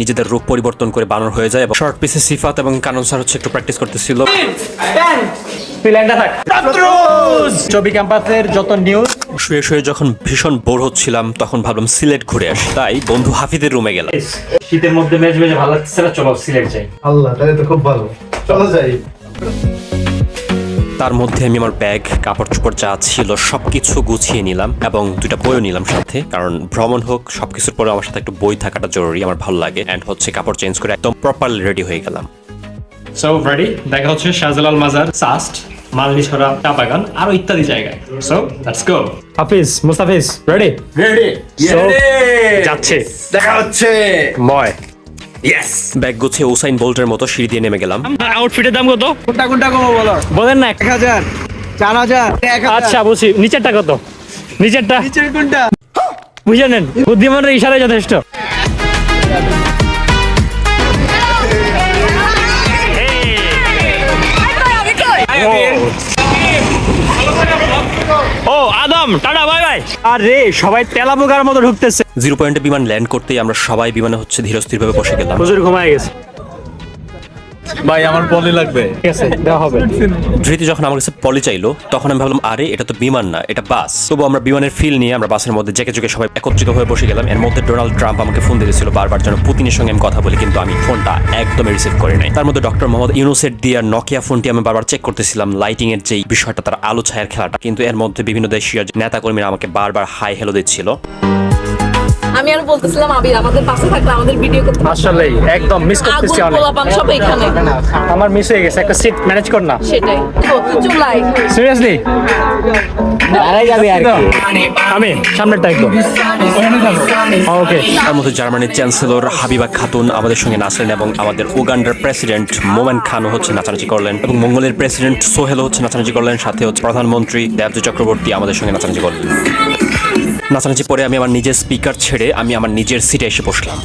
নিজেদের রূপ পরিবর্তন করে বানর হয়ে যায় এবং শর্ট পিসে সিফাত এবং কানন স্যার হচ্ছে একটু প্র্যাকটিস করতেছিল। ছবি ক্যাম্পাসের যত নিউজ শুয়ে শুয়ে যখন ভীষণ বোর হচ্ছিলাম তখন ভাবলাম সিলেট ঘুরে আসি। তাই বন্ধু হাফিদের রুমে গেলাম। শীতের মধ্যে মেজ মেজে ভালো লাগছে না? চলো সিলেট যাই। আল্লাহ তাহলে তো খুব ভালো। চলো যাই। তার মধ্যে আমি আমার ব্যাগ কাপড় চোপড় যা ছিল সবকিছু গুছিয়ে নিলাম এবং দুইটা বইও নিলাম সাথে। কারণ ভ্রমণ হোক সবকিছুর পরে আমার সাথে একটু বই থাকাটা জরুরি আমার ভালো লাগে। অ্যান্ড হচ্ছে কাপড় চেঞ্জ করে একদম প্রপারলি রেডি হয়ে গেলাম। সো রেডি দেখা হচ্ছে শাহজালাল মাজার সাস্ট মালনি ছড়া চা বাগান আরও ইত্যাদি জায়গায়। So let's go Hafiz Mustafiz ready ready যাচ্ছে। দেখা হচ্ছে! ময়। ইয়েস ব্যাগ গুছিয়ে উসাইন বোল্টের মতো সিঁড়ি দিয়ে নেমে গেলাম। আউটফিটের দাম কত? কোনটা কোনটা কমো বলো? বলেন না। এক হাজার চার হাজার এক আচ্ছা বুঝি। নিচেরটা কত? নিচেরটা? নিচের কোনটা? বুঝে নেন। বুদ্ধিমানের ইশারায় যথেষ্ট। ও আদম টাটা। আরে সবাই তেলা পোকার মতো ঢুকতেছে। জিরো পয়েন্টে বিমান ল্যান্ড করতেই আমরা সবাই বিমানে হচ্ছে ধীরস্থির ভাবে বসে গেলাম। হুজুর ঘুমায় গেছে। ভাই আমার পলি লাগবে। ঠিক আছে দেওয়া হবে। ধৃতি যখন আমার কাছে পলি চাইলো তখন আমি ভাবলাম আরে এটা তো বিমান না এটা বাস। তবু আমরা বিমানের ফিল নিয়ে আমরা বাসের মধ্যে জেকে জেকে সবাই একত্রিত হয়ে বসে গেলাম। এর মধ্যে ডোনাল্ড ট্রাম্প আমাকে ফোন দিয়েছিল বারবার যেন পুতিনের সঙ্গে আমি কথা বলি কিন্তু আমি ফোনটা একদমই রিসিভ করি নাই। তার মধ্যে ডক্টর মোহাম্মদ ইউনুসের দিয়ে নকিয়া ফোনটি আমি বারবার চেক করতেছিলাম লাইটিং এর যেই বিষয়টা তার আলো ছায়ের খেলাটা। কিন্তু এর মধ্যে বিভিন্ন দেশীয় নেতা কর্মীরা আমাকে বারবার হাই হেলো দিচ্ছিল। আমি আর বলতেছিলাম আবির আমাদের পাশে থাকলে আমাদের ভিডিও করতে আসলেই একদম মিস করতেছি অনেক। পোলাপান সব এখানে। আমার মিস হয়ে গেছে একটা সিট ম্যানেজ কর না। সেটাই। সিরিয়াসলি যাবে আর কি। আমি সামনেরটা একদম ওকে তার মধ্যে জার্মানির চ্যান্সেলর হাবিবা খাতুন আমাদের সঙ্গে নাচলেন এবং আমাদের উগান্ডার প্রেসিডেন্ট মোমেন খানও হচ্ছে নাচানাচি করলেন এবং মঙ্গলের প্রেসিডেন্ট সোহেল হচ্ছে নাচানাচি করলেন সাথে হচ্ছে প্রধানমন্ত্রী দেবজি চক্রবর্তী আমাদের সঙ্গে নাচানাচি করলেন। নাচানাচি পরে আমি আমার নিজের স্পিকার ছেড়ে আমি আমার নিজের সিটে এসে বসলাম।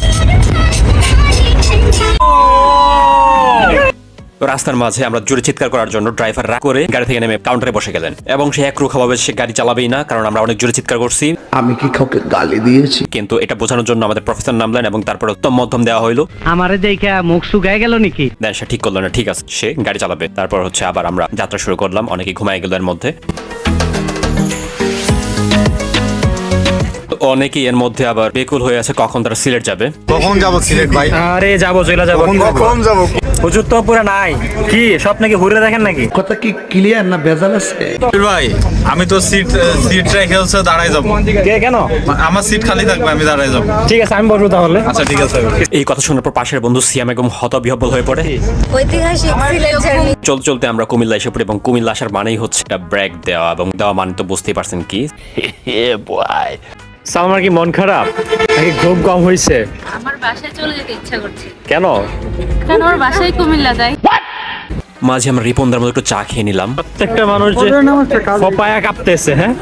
রাস্তার মাঝে আমরা জোরে চিৎকার করার জন্য ড্রাইভার রাগ করে গাড়ি থেকে নেমে কাউন্টারে বসে গেলেন এবং সে এক রুখাভাবে সে গাড়ি চালাবেই না কারণ আমরা অনেক জোরে চিৎকার করছি। আমি কি কাউকে গালি দিয়েছি? কিন্তু এটা বোঝানোর জন্য আমাদের প্রফেসর নামলেন এবং তারপর উত্তম মধ্যম দেওয়া হইল। আমারে দেখা মুখ শুকায় গেল নাকি? দেন সে ঠিক করল না ঠিক আছে সে গাড়ি চালাবে। তারপর হচ্ছে আবার আমরা যাত্রা শুরু করলাম অনেকে ঘুমায় গেল এর মধ্যে। অনেকেই এর মধ্যে আবার বেকুল হয়ে আছে কখন তারা সিলেট যাবে? কখন যাব সিলেট ভাই? আরে যাব চলে যাব। কখন যাব? হুজুর তো পুরো নাই। কি সব নাকি ঘুরে দেখেন নাকি? কথা কি ক্লিয়ার না ভেজাল আছে? ভাই আমি তো সিট সিট রেখে হচ্ছে দাঁড়াই যাব। কে কেন? আমার সিট খালি থাকবে আমি দাঁড়াই যাব। ঠিক আছে আমি বসবো তাহলে। আচ্ছা ঠিক আছে এই কথা শোনার পর পাশের বন্ধু সিয়াম একদম হতবিহব্বল হয়ে পড়ে। ঐতিহাসিক সিলেট জার্নি। চলতে চলতে আমরা কুমিল্লা এসে পড়ি এবং কুমিল্লা আসার মানেই হচ্ছে একটা ব্রেক দেওয়া এবং দেওয়া মানে তো বুঝতেই পারছেন কি? সালমার কি মন খারাপ? নাকি ঘুম কম হয়েছে আমার বাসায় চলে যেতে ইচ্ছা করছে। কেন? কারণ ওর বাসায় কুমিল্লা যায় মাঝে আমরা রিপনদার মধ্যে একটু চা খেয়ে নিলাম। প্রত্যেকটা মানুষ যে ফপায়া কাঁপতেছে হ্যাঁ?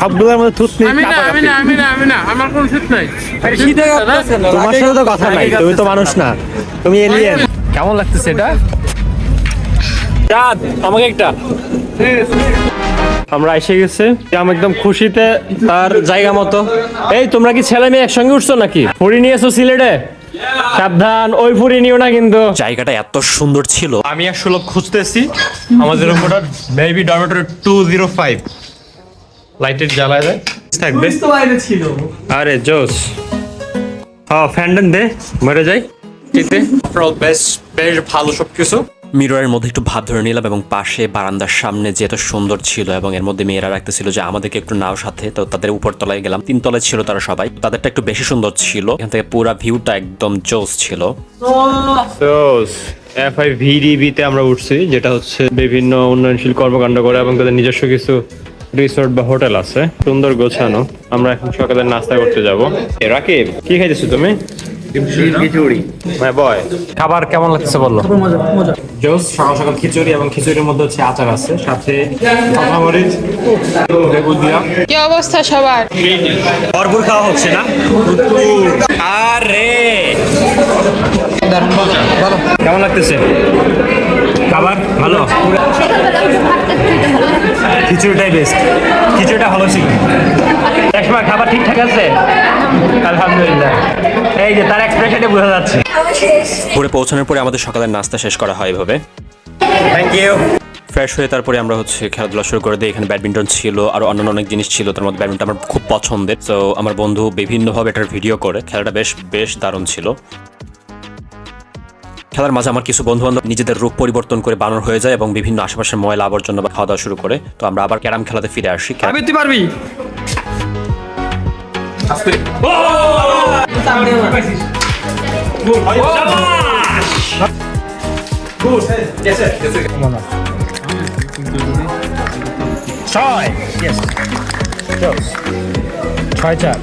সবগুলোর মধ্যে থুত নেই আমি না আমি না আমি না আমার কোনো থুত নাই। আরে কি দেখা কাঁপতেছে তোমার সাথে তো কথা নাই তুমি তো মানুষ না। তুমি এলিয়েন কেমন লাগতেছে এটা? চাঁদ আমাকে একটা। আমরা এসে গেছে। আমি একদম খুশিতে তার জায়গা মতো। এই তোমরা কি ছেলে মেয়ে একসঙ্গে উঠছো নাকি? ফুরি নিয়েছো সিলেটে? সাবধান ওই ফুরি নিও না কিন্তু। জায়গাটা এত সুন্দর ছিল। আমি সুলভ খুঁজতেছি। আমাদের উপরটা maybe dormitory two zero five লাইটের জ্বালায় যায় থাকবে। আরে জোস। হ্যাঁ ফ্যান্ডন দে মরে যাই। বেশ বেশ ভালো সব কিছু মিররের মধ্যে একটু ভাব ধরে নিলাম এবং পাশে বারান্দার সামনে যে এত সুন্দর ছিল এবং এর মধ্যে মেয়েরা রাখতেছিল যে আমাদেরকে একটু নাও সাথে, তো তাদের উপর তলায় গেলাম। তিন তলায় ছিল তারা সবাই। তাদেরটা একটু বেশি সুন্দর ছিল। এখান থেকে পুরো ভিউটা একদম জোস ছিল। জোস এফ আই ভিডিবিতে আমরা উঠছি, যেটা হচ্ছে বিভিন্ন উন্নয়নশীল কর্মকাণ্ড করে এবং তাদের নিজস্ব কিছু রিসোর্ট বা হোটেল আছে। সুন্দর গোছানো। আমরা এখন সকালে নাস্তা করতে যাব। রাকিব, কি খাইতেছো তুমি? খিচুড়ি হ্যাঁ বয়। খাবার কেমন লাগছে বলল জোস সকাল সকাল খিচুড়ি এবং খিচুড়ির মধ্যে হচ্ছে আচার আছে। সাথে কাঁচামরিচ লেবু দিয়া। কি অবস্থা সবার? ভরপুর খাওয়া হচ্ছে না। আরে! কেমন লাগতেছে? খাবার? ভালো? খিচুড়িটাই বেস্ট খিচুড়িটা ভালো ছিল গেছে আলহামদুলিল্লাহ। এই যে তার এক্সপ্রেশনে বোঝা যাচ্ছে। ঘুরে পৌঁছানোর পরে আমাদের সকালের নাস্তা শেষ করা হয় এভাবে। থ্যাংক ইউ ফ্রেশ হয়ে তারপরে আমরা হচ্ছে খেলাধুলা শুরু করে দিই। এখানে ব্যাডমিন্টন ছিল আর অন্যান্য অনেক জিনিস ছিল। তার মধ্যে ব্যাডমিন্টন আমার খুব পছন্দের। তো আমার বন্ধু বিভিন্নভাবে এটার ভিডিও করে। খেলাটা বেশ বেশ দারুণ ছিল। খেলার মাঝে আমার কিছু বন্ধু বান্ধব নিজেদের রূপ পরিবর্তন করে বানর হয়ে যায় এবং বিভিন্ন আশেপাশের ময়লা আবর্জনা বা খাওয়া দাওয়া শুরু করে। তো আমরা আবার ক্যারাম খেলাতে ফিরে আসি। তুই পারবি? ছয়। ছয় চার।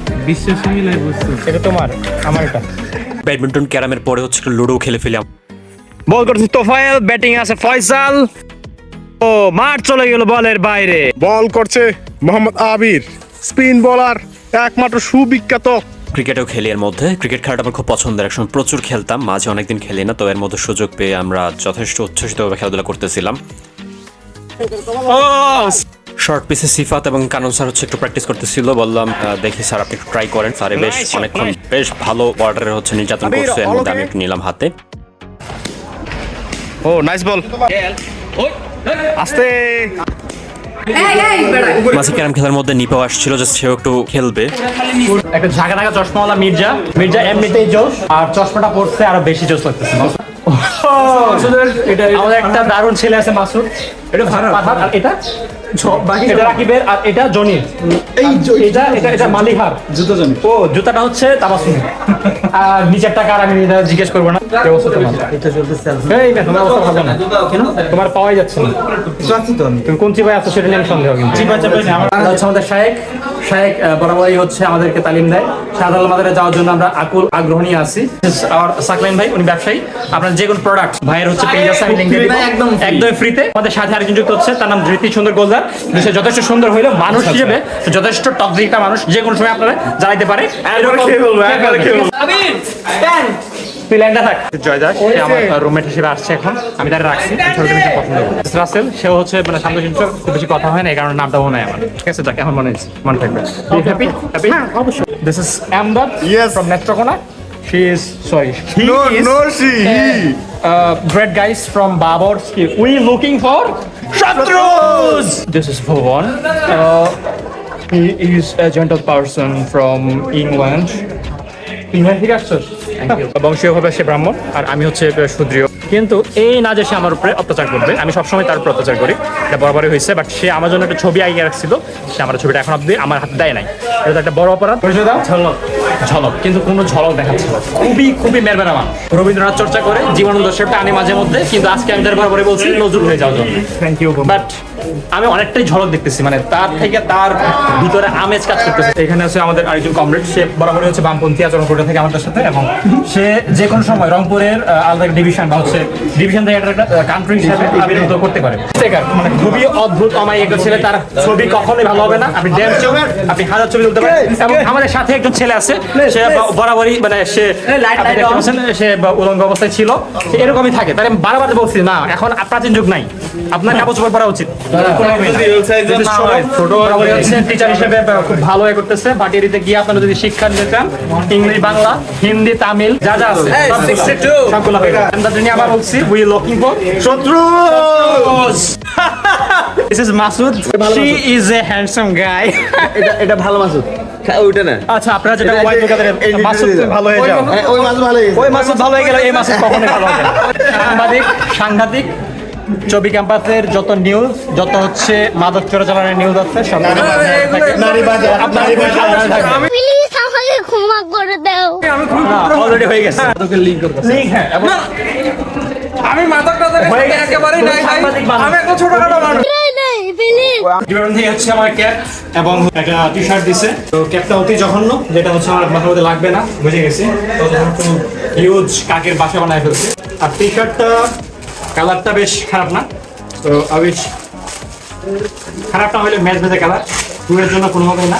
এটা তোমার আমার এটা ব্যাডমিন্টন ক্যারামের পরে হচ্ছে লুডো খেলে ফেলি বল করছে তোফায়েল ব্যাটিং আছে ফয়সাল। ও মাঠ চলে গেল বলের বাইরে। বল করছে মোহাম্মদ আবির স্পিন বোলার একমাত্র সুবিখ্যাত। ক্রিকেটও খেলি এর মধ্যে। ক্রিকেট খেলাটা আমার খুব পছন্দের। একসময় প্রচুর খেলতাম মাঝে অনেকদিন খেলি না তো এর মধ্যে সুযোগ পেয়ে আমরা যথেষ্ট উচ্ছ্বসিতভাবে খেলাধুলা করতেছিলাম। শর্ট পিসে সিফাত এবং কানন স্যার হচ্ছে একটু প্র্যাকটিস করতেছিল বললাম দেখি স্যার আপনি একটু ট্রাই করেন। স্যারে বেশ অনেকক্ষণ বেশ ভালো অর্ডারের হচ্ছে নির্যাতন করছে? আমি একটু নিলাম হাতে। ও নাইস বল আস্তে। মাসি ক্যারাম খেলার মধ্যে নিপাও আসছিল যে সেও একটু খেলবে। একটা ঝাঁকা ঢাকা চশমাওয়ালা মির্জা। মির্জা এমনিতেই জোশ আর চশমাটা পড়ছে আরও বেশি জোশ লাগতেছে। আমাদের একটা দারুণ ছেলে আছে মাসুদ। এটা পাঠান আর এটা? এটা রাকিবের আর এটা জনির। এই এটা এটা এটা মালিহার। জুতো জনি। ও জুতাটা হচ্ছে তামাসুম আর নিচের টাকা আর আমি এটা জিজ্ঞেস করব না। তোমার এটা চলতেছে এই তোমার অবস্থা ভালো না। কেন তোমার পাওয়াই যাচ্ছে না। তুমি কোন চিপায় আছো সেটা নিয়ে আমি সন্দেহ কিন্তু চিপা চাপাই আমরা হচ্ছে আমাদের শায়েক শায়েক আহ, বরাবরই হচ্ছে আমাদেরকে তালিম দেয়। সাধারণ মাদারে যাওয়ার জন্য আমরা আকুল আগ্রহ নিয়ে আসি আর সাকলাইন ভাই উনি ব্যবসায়ী। আপনার যে কোনো প্রোডাক্ট ভাইয়ের হচ্ছে পেজ আছে আমি লিংক দিয়ে একদম একদম ফ্রিতে আমাদের সাথে আরেকজন যুক্ত হচ্ছে তার নাম ধৃতি সুন্দর গোলদার। সে যথেষ্ট সুন্দর হইল মানুষ হিসেবে যথেষ্ট টক্সিক একটা মানুষ যে কোনো সময় আপনারা জানাইতে পারে। লাইনটা থাক। জয় দাস সে আমার রুমমেট হিসেবে আসছে এখন। আমি তাকে রাখছি। ছোটকে বেশি পছন্দ করি। রাসেল সেও হচ্ছে মানে শান্ত শিষ্ট খুব বেশি কথা হয় না এই কারণে নামটা মনে হয় আমার। ঠিক আছে যাক এখন মনে হয়েছে। মনে থাকবে। হ্যাপি হ্যাপি অবশ্যই। This is Amdad Yes. From Netrokona she is sorry he No, is no, she, he. uh, great guys from Babur. We looking for Shatrus. This is Bhuvan. Uh, he is a gentle person from England. England থেকে আসছোস? বংশীয়ভাবে সে ব্রাহ্মণ আর আমি হচ্ছে শূদ্রীয় কিন্তু এই না যে সে আমার উপরে অত্যাচার করবে আমি সবসময় তার উপর অত্যাচার করি। এটা বরাবরই হয়েছে বাট সে আমার জন্য একটা ছবি আগে রাখছিল সে আমার ছবিটা এখন অব্দি আমার হাতে দেয় নাই। এটা একটা বড় অপরাধ। ঝলক ঝলক কিন্তু কোনো ঝলক দেখাচ্ছে না। খুবই খুবই মেরবেনা মানুষ। রবীন্দ্রনাথ চর্চা করে জীবন দর্শকটা আনি মাঝে মধ্যে কিন্তু আজকে আমি তার বরাবরই বলছি নজরুল হয়ে যাওয়ার জন্য। থ্যাংক ইউ বাট আমি অনেকটাই ঝলক দেখতেছি মানে তার থেকে তার ভিতরে আমেজ কাজ করতেছে। এখানে আছে আমাদের আরেকজন কমরেড সে বরাবরই হচ্ছে বামপন্থী আচরণ করে থাকে আমাদের সাথে এবং সে যে কোনো সময় রংপুরের আলাদা ডিভিশন বা হচ্ছে ডিভিশন থেকে একটা কান্ট্রি হিসাবে আবির্ভূত করতে পারে। মানে খুবই অদ্ভুত অমায়িক একটা ছেলে তার ছবি কখনোই ভালো হবে না। আপনি ড্যান্স আপনি হাজার ছবি তুলতে পারেন। এবং আমাদের সাথে একজন ছেলে আছে সে বরাবরই মানে সে সে উলঙ্গ অবস্থায় ছিল। এরকমই থাকে। তাই আমি বারবার বলছি না এখন প্রাচীন যুগ নাই। আপনার কাপড় চোপড় পরা উচিত। টিচার হিসেবে খুব ভালো এ করতেছে। ভাটিয়ারিতে গিয়ে আপনারা যদি শিক্ষা নিতে চান ইংলিশ বাংলা হিন্দি তামিল যা যা আছে সবগুলো হয়ে যাবে। আমি তার জন্য আবার বলছি উই লুকিং ফর শত্রু। This is Masood. She is a handsome guy. এটা এটা ভালো মাসুদ ওইটা না। আচ্ছা আপনারা যেটা মাসুদ ভালো হয়ে যাও। হ্যাঁ, ওই মাসুদ ভালো ওই মাসুদ ভালো হয়ে গেল এই মাসুদ কখনোই ভালো হবে সাংবাদিক সাংঘাতিক চবি ক্যাম্পাসের যত নিউজ যত হচ্ছে মাদক চোরাচালানের নিউজ আছে সব ক্ষমা করে দাও। অলরেডি হয়ে গেছে। লিঙ্ক হ্যাঁ। আমি মাথার কথা একেবারেই নাই আমি একটা ছোটখাটো মানুষ। নেই প্লিজ ডিপার্টমেন্ট থেকে হচ্ছে আমার ক্যাপ এবং একটা টি শার্ট দিছে। তো ক্যাপটা অতি জঘন্য যেটা হচ্ছে আমার মাথার মধ্যে লাগবে না বুঝে গেছি। তো হিউজ কাকের বাসা বানায় ফেলছে। আর টি শার্টটা কালারটা বেশ খারাপ না। তো আবিস খারাপটা হলে ম্যাচ ভেজে কালার। টুরের জন্য কোনো হবে না।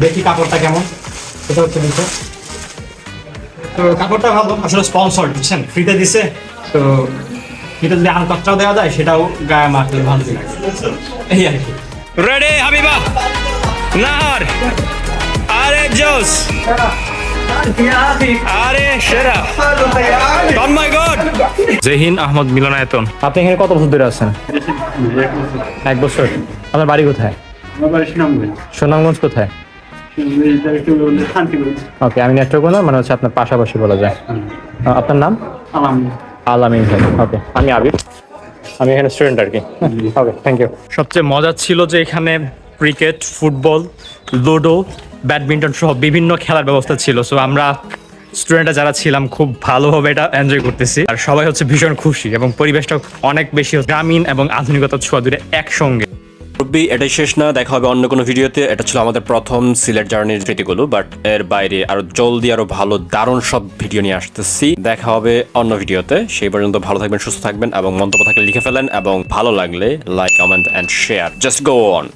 দেখি কাপড়টা কেমন। সেটা হচ্ছে বিষয়। তো কাপড়টা ভালো, আসলে স্পন্সর বুঝছেন? ফ্রিতে দিছে। তো এটা যদি আনকটটাও দেওয়া যায়, সেটাও গায়ে মাখলে ভালো লাগে। এই আর কি। রেডি হাবিবা? নাহার। আরে জোস। আরে সেরা। Oh my জেহিন Ahmad মিলনায়তন। আপনি এখানে কত বছর ধরে আছেন? এক বছর। আপনার বাড়ি কোথায়? সুনামগঞ্জ। কোথায়? ওকে আমি নেটওয়ার্ক বললাম মানে হচ্ছে আপনার পাশাপাশি বলা যায়। আপনার নাম? আলামিন। ভাই। ওকে আমি আবির। আমি এখানে স্টুডেন্ট আর কি। ওকে থ্যাংক ইউ সবচেয়ে মজা ছিল যে এখানে ক্রিকেট ফুটবল লুডো ব্যাডমিন্টন সহ বিভিন্ন খেলার ব্যবস্থা ছিল। সো আমরা স্টুডেন্টরা যারা ছিলাম, খুব ভালোভাবে এটা এনজয় করতেছি। আর সবাই হচ্ছে ভীষণ খুশি এবং পরিবেশটা অনেক বেশি গ্রামীণ এবং আধুনিকতার ছোঁয়া দূরে একসঙ্গে। এটাই শেষ না। দেখা হবে অন্য কোনো ভিডিওতে। এটা ছিল আমাদের প্রথম সিলেট জার্নির স্মৃতিগুলো বাট এর বাইরে আরও জলদি, আরও ভালো, দারুণ সব ভিডিও নিয়ে আসতেছি। দেখা হবে অন্য ভিডিওতে। সেই পর্যন্ত ভালো থাকবেন, সুস্থ থাকবেন এবং মন্তব্য থাকলে লিখে ফেলেন এবং ভালো লাগলে like comment and share just go on